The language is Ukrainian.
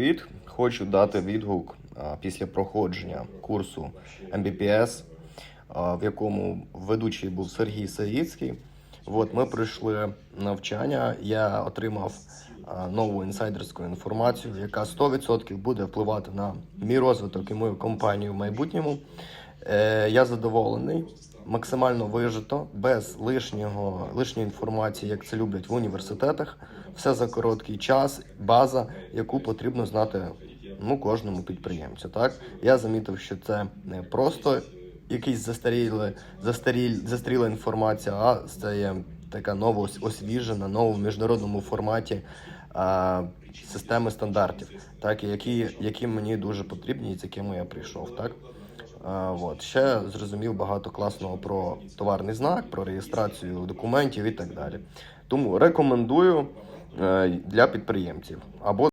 Привіт! Хочу дати відгук після проходження курсу MBPS, в якому ведучий був Сергій Саїцький. От ми пройшли навчання. Я отримав нову інсайдерську інформацію, яка 100% буде впливати на мій розвиток і мою компанію в майбутньому. Е, я задоволений, максимально вижито, без лишнього, лишньої інформації, як це люблять в університетах. Все за короткий час, база, яку потрібно знати ну, кожному підприємцю. Так? Я замітив, що це не просто якийсь застаріле, застаріль, застаріла інформація, а це є така нова освіжена, нова в міжнародному форматі системи стандартів, так, які, які мені дуже потрібні і з якими я прийшов. Так? А, от. Ще зрозумів багато класного про товарний знак, про реєстрацію документів і так далі. Тому рекомендую е, для підприємців або